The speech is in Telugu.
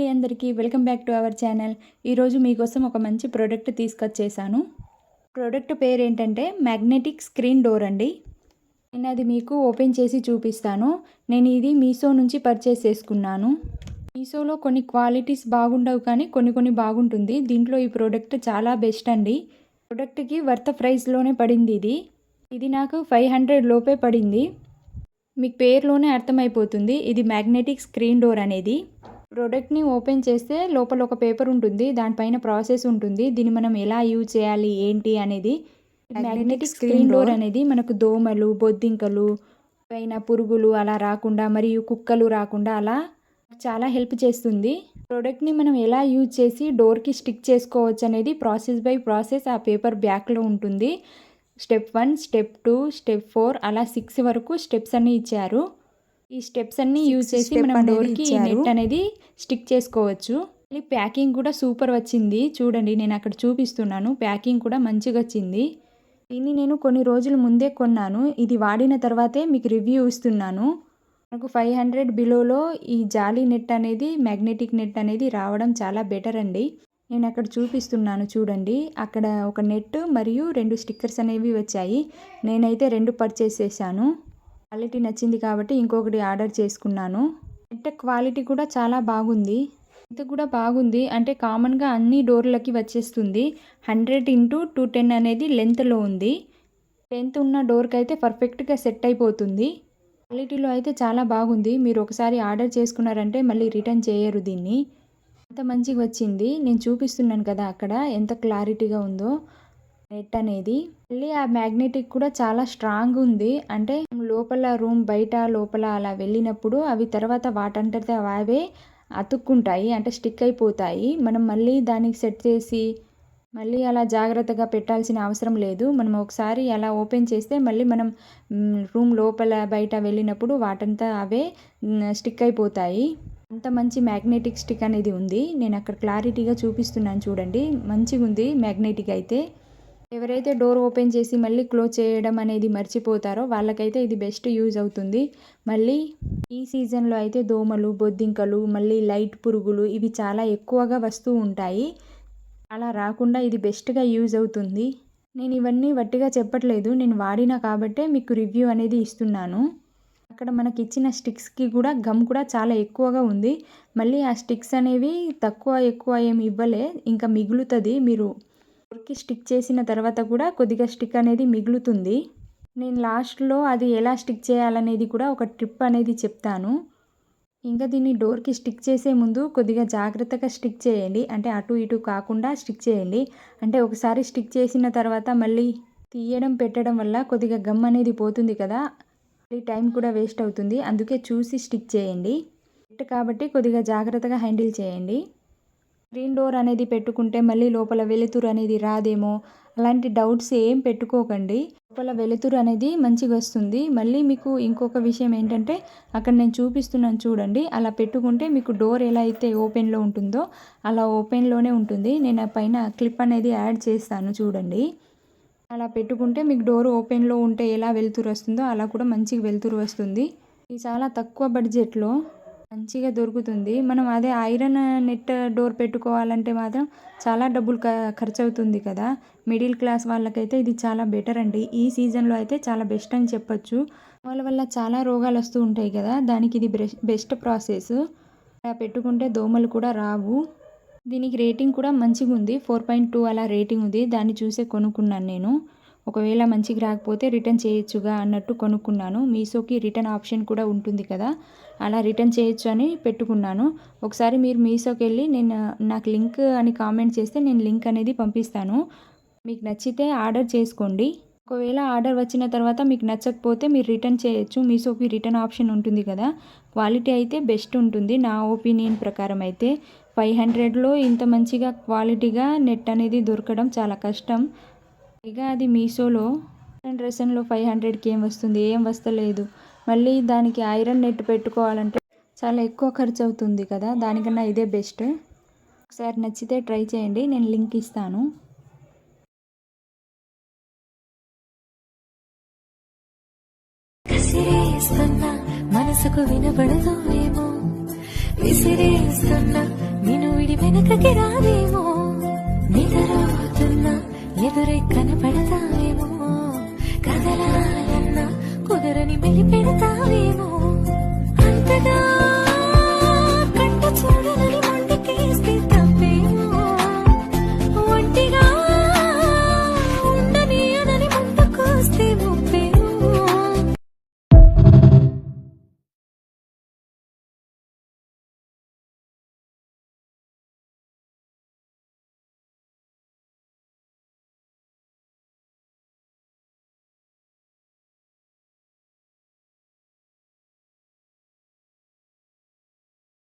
అండి అందరికీ. Welcome back to our channel. ఈరోజు మీకోసం ఒక మంచి ప్రోడక్ట్ తీసుకొచ్చేసాను. ప్రోడక్ట్ పేరు ఏంటంటే మ్యాగ్నెటిక్ స్క్రీన్ డోర్ అండి. నేను అది మీకు ఓపెన్ చేసి చూపిస్తాను. నేను ఇది మీషో నుంచి పర్చేస్ చేసుకున్నాను. మీషోలో కొన్ని క్వాలిటీస్ బాగుండవు కానీ కొన్ని కొన్ని బాగుంటుంది. దీంట్లో ఈ ప్రోడక్ట్ చాలా బెస్ట్ అండి. ప్రోడక్ట్కి వర్త ప్రైస్లోనే పడింది ఇది. ఇది నాకు ఫైవ్ హండ్రెడ్ లోపే పడింది. మీకు పేరులోనే అర్థమైపోతుంది. ఇది మ్యాగ్నెటిక్ స్క్రీన్ డోర్ అనేది. ప్రోడక్ట్ని ఓపెన్ చేస్తే లోపల ఒక పేపర్ ఉంటుంది దానిపైన ప్రాసెస్ ఉంటుంది దీన్ని మనం ఎలా యూజ్ చేయాలి ఏంటి అనేది. మ్యాగ్నెటిక్ స్క్రీన్ డోర్ అనేది మనకు దోమలు బొద్దింకలు పైన పురుగులు అలా రాకుండా మరియు కుక్కలు రాకుండా అలా చాలా హెల్ప్ చేస్తుంది. ప్రోడక్ట్ని మనం ఎలా యూజ్ చేసి డోర్కి స్టిక్ చేసుకోవచ్చు అనేది ప్రాసెస్ బై ప్రాసెస్ ఆ పేపర్ బ్యాక్లో ఉంటుంది. Step one step two step four అలా సిక్స్ వరకు స్టెప్స్ అన్నీ ఇచ్చారు. ఈ స్టెప్స్ అన్నీ యూజ్ చేసి మనం డోర్కి నెట్ అనేది స్టిక్ చేసుకోవచ్చు. మళ్ళీ ప్యాకింగ్ కూడా సూపర్ వచ్చింది. చూడండి నేను అక్కడ చూపిస్తున్నాను. ప్యాకింగ్ కూడా మంచిగా వచ్చింది. దీన్ని నేను కొన్ని రోజుల ముందే కొన్నాను. ఇది వాడిన తర్వాతే మీకు రివ్యూ ఇస్తున్నాను. నాకు ఫైవ్ హండ్రెడ్ బిలోలో ఈ జాలీ నెట్ అనేది మ్యాగ్నెటిక్ నెట్ అనేది రావడం చాలా బెటర్ అండి. నేను అక్కడ చూపిస్తున్నాను చూడండి. అక్కడ ఒక నెట్ మరియు రెండు స్టిక్కర్స్ అనేవి వచ్చాయి. నేనైతే రెండు పర్చేస్ చేశాను. క్వాలిటీ నచ్చింది కాబట్టి ఇంకొకటి ఆర్డర్ చేసుకున్నాను. నెట్ క్వాలిటీ కూడా చాలా బాగుంది. ఇది కూడా బాగుంది. అంటే కామన్గా అన్ని డోర్లకి వచ్చేస్తుంది. హండ్రెడ్ ఇంటూ టూ టెన్ అనేది లెంత్లో ఉంది. లెంత్ ఉన్న డోర్కి అయితే పర్ఫెక్ట్గా సెట్ అయిపోతుంది. క్వాలిటీలో అయితే చాలా బాగుంది. మీరు ఒకసారి ఆర్డర్ చేసుకున్నారంటే మళ్ళీ రిటర్న్ చేయరు దీన్ని. అంత మంచిగా వచ్చింది. నేను చూపిస్తున్నాను కదా అక్కడ ఎంత క్లారిటీగా ఉందో. నెట్ అనేది. మళ్ళీ ఆ మ్యాగ్నెటిక్ కూడా చాలా స్ట్రాంగ్ ఉంది. అంటే లోపల రూమ్ బయట లోపల అలా వెళ్ళినప్పుడు అవి తర్వాత వాటంతట అవే అతుక్కుంటాయి అంటే స్టిక్ అయిపోతాయి. మనం మళ్ళీ దానికి సెట్ చేసి మళ్ళీ అలా జాగ్రత్తగా పెట్టాల్సిన అవసరం లేదు. మనం ఒకసారి అలా ఓపెన్ చేస్తే మళ్ళీ మనం రూమ్ లోపల బయట వెళ్ళినప్పుడు వాటంతా అవే స్టిక్ అయిపోతాయి. అంత మంచి మ్యాగ్నెటిక్ స్టిక్ అనేది ఉంది. నేను అక్కడ క్లారిటీగా చూపిస్తున్నాను చూడండి. మంచిగా ఉంది మ్యాగ్నెటిక్ అయితే. ఎవరైతే డోర్ ఓపెన్ చేసి మళ్ళీ క్లోజ్ చేయడం అనేది మర్చిపోతారో వాళ్ళకైతే ఇది బెస్ట్ యూజ్ అవుతుంది. మళ్ళీ ఈ సీజన్లో అయితే దోమలు బొద్దింకలు మళ్ళీ లైట్ పురుగులు ఇవి చాలా ఎక్కువగా వస్తూ ఉంటాయి. అలా రాకుండా ఇది బెస్ట్గా యూజ్ అవుతుంది. నేను ఇవన్నీ వట్టిగా చెప్పట్లేదు. నేను వాడినా కాబట్టే మీకు రివ్యూ అనేది ఇస్తున్నాను. అక్కడ మనకి ఇచ్చిన స్టిక్స్కి కూడా గమ్ కూడా చాలా ఎక్కువగా ఉంది. మళ్ళీ ఆ స్టిక్స్ అనేవి తక్కువ ఎక్కువ ఏమి ఇవ్వలే. ఇంకా మిగులుతుంది. మీరు డోర్కి స్టిక్ చేసిన తర్వాత కూడా కొద్దిగా స్టిక్ అనేది మిగులుతుంది. నేను లాస్ట్లో అది ఎలా స్టిక్ చేయాలనేది కూడా ఒక ట్రిప్ అనేది చెప్తాను. ఇంకా దీన్ని డోర్కి స్టిక్ చేసే ముందు కొద్దిగా జాగ్రత్తగా స్టిక్ చేయండి. అంటే అటు ఇటు కాకుండా స్టిక్ చేయండి. అంటే ఒకసారి స్టిక్ చేసిన తర్వాత మళ్ళీ తీయడం పెట్టడం వల్ల కొద్దిగా గమ్ అనేది పోతుంది కదా. మళ్ళీ టైం కూడా వేస్ట్ అవుతుంది. అందుకే చూసి స్టిక్ చేయండి. కాబట్టి కొద్దిగా జాగ్రత్తగా హ్యాండిల్ చేయండి. స్క్రీన్ డోర్ అనేది పెట్టుకుంటే మళ్ళీ లోపల వెలుతురు అనేది రాదేమో అలాంటి డౌట్స్ ఏం పెట్టుకోకండి. లోపల వెలుతురు అనేది మంచిగా వస్తుంది. మళ్ళీ మీకు ఇంకొక విషయం ఏంటంటే అక్కడ నేను చూపిస్తున్నాను చూడండి. అలా పెట్టుకుంటే మీకు డోర్ ఎలా అయితే ఓపెన్లో ఉంటుందో అలా ఓపెన్లోనే ఉంటుంది. నేను పైన క్లిప్ అనేది యాడ్ చేస్తాను చూడండి. అలా పెట్టుకుంటే మీకు డోర్ ఓపెన్లో ఉంటే ఎలా వెలుతురు వస్తుందో అలా కూడా మంచిగా వెలుతురు వస్తుంది. ఇది చాలా తక్కువ బడ్జెట్లో మంచిగా దొరుకుతుంది. మనం అదే ఐరన్ నెట్ డోర్ పెట్టుకోవాలంటే మాత్రం చాలా డబ్బులు ఖర్చు అవుతుంది కదా. మిడిల్ క్లాస్ వాళ్ళకైతే ఇది చాలా బెటర్ అండి. ఈ సీజన్లో అయితే చాలా బెస్ట్ అని చెప్పొచ్చు. వాళ్ళ వల్ల చాలా రోగాలు వస్తూ ఉంటాయి కదా. దానికి ఇది బెస్ట్ ప్రాసెస్. పెట్టుకుంటే దోమలు కూడా రావు. దీనికి రేటింగ్ కూడా మంచిగా ఉంది ఫోర్ పాయింట్ టూ అలా రేటింగ్ ఉంది. దాన్ని చూసే కొనుక్కున్నాను నేను. ఒకవేళ మంచిగా రాకపోతే రిటర్న్ చేయొచ్చుగా అన్నట్టు కొనుక్కున్నాను. మీషోకి రిటర్న్ ఆప్షన్ కూడా ఉంటుంది కదా. అలా రిటర్న్ చేయొచ్చు అని పెట్టుకున్నాను. ఒకసారి మీరు మీషోకి వెళ్ళి నేను నాకు లింక్ అని కామెంట్ చేస్తే నేను లింక్ అనేది పంపిస్తాను. మీకు నచ్చితే ఆర్డర్ చేసుకోండి. ఒకవేళ ఆర్డర్ వచ్చిన తర్వాత మీకు నచ్చకపోతే మీరు రిటర్న్ చేయొచ్చు. మీషోకి రిటర్న్ ఆప్షన్ ఉంటుంది కదా. క్వాలిటీ అయితే బెస్ట్ ఉంటుంది నా ఒపీనియన్ ప్రకారం అయితే. ఫైవ్ హండ్రెడ్లో ఇంత మంచిగా క్వాలిటీగా నెట్ అనేది దొరకడం చాలా కష్టం. పైగా అది మీషోలో డ్రెస్సన్లో ఫైవ్ హండ్రెడ్కి ఏం వస్తుంది? ఏం వస్తలేదు? మళ్ళీ దానికి ఐరన్ నెట్ పెట్టుకోవాలంటే చాలా ఎక్కువ ఖర్చు అవుతుంది కదా? దానికన్నా ఇదే బెస్ట్ ఒకసారి నచ్చితే ట్రై చేయండి. నేను లింక్ ఇస్తాను. మనసుకు వినబడదు ఏమో విసిరేస్తున్నా ఎదురై కనపడతావేమో? కదలాలన్నా కుదరని మెలిపెడతావేమో? అంతగా